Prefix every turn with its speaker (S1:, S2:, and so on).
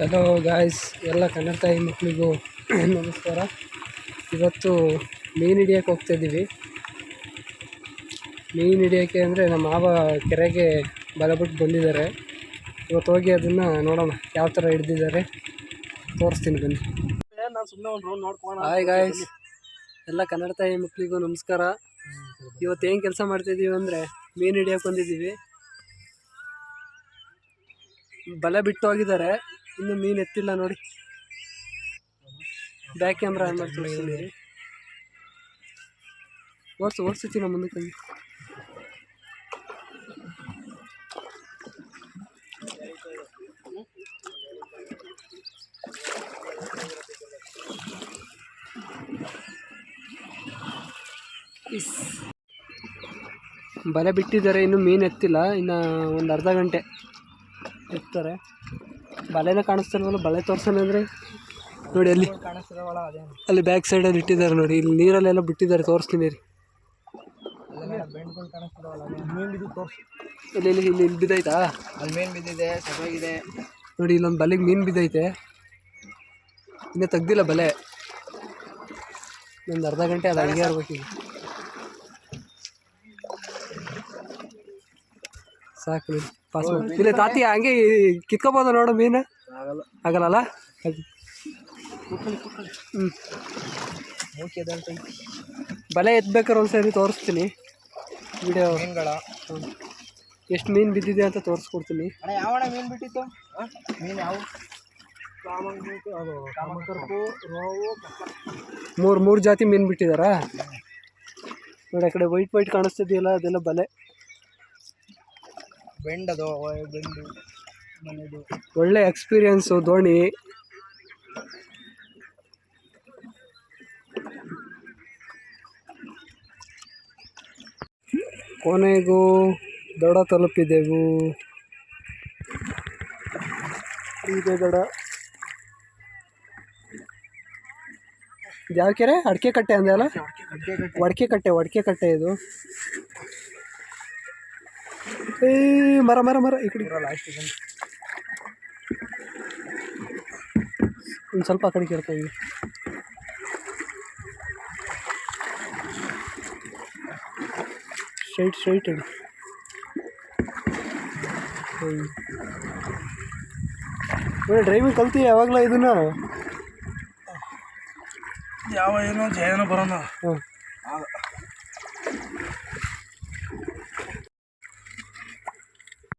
S1: Hello guys ಎಲ್ಲ ಕನ್ನಡ ತಾಯಿ ಮಕ್ಕಳಿಗೂ ನಮಸ್ಕಾರ. ಇವತ್ತು ಮೀನು ಹಿಡಿಯೋಕೆ ಹೋಗ್ತಾ ಇದ್ದೀವಿ ಮೀನು ಹಿಡಿಯೋಕೆ ಅಂದರೆ ನಮ್ಮ ಮಾವ ಕೆರೆಗೆ ಬಲಬಿಟ್ಟು ಬಂದಿದ್ದಾರೆ. ಇವತ್ತು ಹೋಗಿ ಅದನ್ನು ನೋಡೋಣ. ಯಾವ ಥರ ಹಿಡ್ದಿದ್ದಾರೆ. ತೋರಿಸ್ತೀನಿ ಬನ್ನಿ.
S2: ನಾನು ಸುಮ್ಮನೆ ಒಂದು ರೌಂಡ್ ನೋಡ್ಕೋಣ
S1: ಹಾಯ್ ಗಾಯ್ಸ್ ಎಲ್ಲ ಕನ್ನಡ ತಾಯಿ ಮಕ್ಕಳಿಗೂ ನಮಸ್ಕಾರ. ಇವತ್ತು ಏನು ಕೆಲಸ ಮಾಡ್ತಿದ್ದೀವಿ ಅಂದರೆ ಮೀನು ಹಿಡಿಯೋಕೆ ಬಂದಿದ್ದೀವಿ. ಬಲೆ ಬಿಟ್ಟು ಹೋಗಿದ್ದಾರೆ. ಇನ್ನು ಮೀನು ಎತ್ತಿಲ್ಲ ನೋಡಿ. ಬ್ಯಾಕ್ ಕ್ಯಾಮ್ರಾ ಆನ್ ಮಾಡಿ ತೋರಿಸ್ತೀನಿ ಓಡಿಸು ನಮ್ಮ ಮುಂದಕ್ಕೆ ಹೋಗಿ ಇಸ್ ಬಲೆ ಬಿಟ್ಟಿದ್ದಾರೆ, ಇನ್ನು ಮೀನು ಎತ್ತಿಲ್ಲ, ಇನ್ನು ಒಂದು ಅರ್ಧ ಗಂಟೆ ಎತ್ತಾರೆ. ಬಲೆನೇ ಕಾಣಿಸ್ತಿಲ್ವಲ್ಲ, ಬಲೆ ತೋರ್ಸೋಣ ಅಂದರೆ? ನೋಡಿ ಅಲ್ಲಿ ಅಲ್ಲಿ ಬ್ಯಾಕ್ ಸೈಡಲ್ಲಿ ಇಟ್ಟಿದ್ದಾರೆ ನೋಡಿ, ಇಲ್ಲಿ ನೀರಲ್ಲೆಲ್ಲ ಬಿಟ್ಟಿದ್ದಾರೆ, ತೋರಿಸ್ತೀನಿ ರೀ. ಇಲ್ಲಿ ಇಲ್ಲಿ ಇಲ್ಲಿ ಇಲ್ಲಿ ಬಿದ್ದೈತಾ
S2: ಅಲ್ಲಿ ಮೀನು ಬಿದ್ದಿದೆ ಸರಿಯಾಗಿದೆ
S1: ನೋಡಿ, ಇಲ್ಲೊಂದು ಬಲೆಗೆ ಮೀನು ಬಿದ್ದೈತೆ. ಇನ್ನೂ ತೆಗ್ದಿಲ್ಲ ಬಲೆ. ಇನ್ನೊಂದು ಅರ್ಧ ಗಂಟೆ ಅದು, ಹಂಗೆ ಇರ್ಬೇಕೀಗ ಸಾಕು ಪಾಸ್ವರ್ಡ್ ಇಲ್ಲ ತಾತಿ ಹಂಗೆ ಕಿತ್ಕೋಬೋದ ನೋಡು ಮೀನು.
S2: ಆಗಲ್ಲ.
S1: ಆಗಲ್ಲಲ್ಲ? ಹ್ಞೂ ಬಲೆ ಎತ್ಬೇಕಾದ್ರೆ ಒಂದ್ಸರಿ ತೋರಿಸ್ತೀನಿ. ವಿಡಿಯೋ.
S2: ಮೀನುಗಳ.
S1: ಎಷ್ಟು ಮೀನು ಬಿದ್ದಿದೆ ಅಂತ ತೋರಿಸ್ಕೊಡ್ತೀನಿ.
S2: ಅಣ್ಣ ಯಾವಣ್ಣ ಮೀನು ಬಿಟ್ಟಿತ್ತು ಮೀನು ಯಾವ?
S1: ಮೂರು ಮೂರು ಜಾತಿ ಮೀನು ಬಿಟ್ಟಿದಾರಾ? ನೋಡಿ ಆ ಕಡೆ ವೈಟ್ ವೈಟ್ ಕಾಣಿಸ್ತಿದೆಯಲ್ಲ ಅದೆಲ್ಲ ಬಲೆ.
S2: ಬೆಂಡದು ಬೆಂಡು ಮನೆದು.
S1: ಒಳ್ಳೆ ಎಕ್ಸ್ಪೀರಿಯನ್ಸು ದೋಣಿ. ಕೊನೆಗೂ ದಡ ತಲುಪಿದೆವು. ಇದೆ ದಡ. ಯಾವ ಕೆರೆ? ಅಡಿಕೆ ಕಟ್ಟೆ ಅಂದೆ ಅಲ್ಲ ವಡ್ಕೆ ಕಟ್ಟೆ ಒಡಕೆ ಕಟ್ಟೆ ಇದು. ಏ ಮರ ಮರ ಮರ ಈ ಕಡೆ. ಒಂದು ಸ್ವಲ್ಪ ಆ ಕಡೆ ಕೇಳ್ತಾ ಇದ್ದೀವಿ ಸ್ಟ್ರೈಟ್ ಸ್ಟ್ರೈಟ್ ಹೇಳಿ. ಒಳ್ಳೆ ಡ್ರೈವಿಂಗ್ ಕಲ್ತಿ ಯಾವಾಗಲೂ ಇದನ್ನ?
S2: ಯಾವ ಏನೋ ಜಯನ ಬರೋಣ.
S1: ಹಾಂ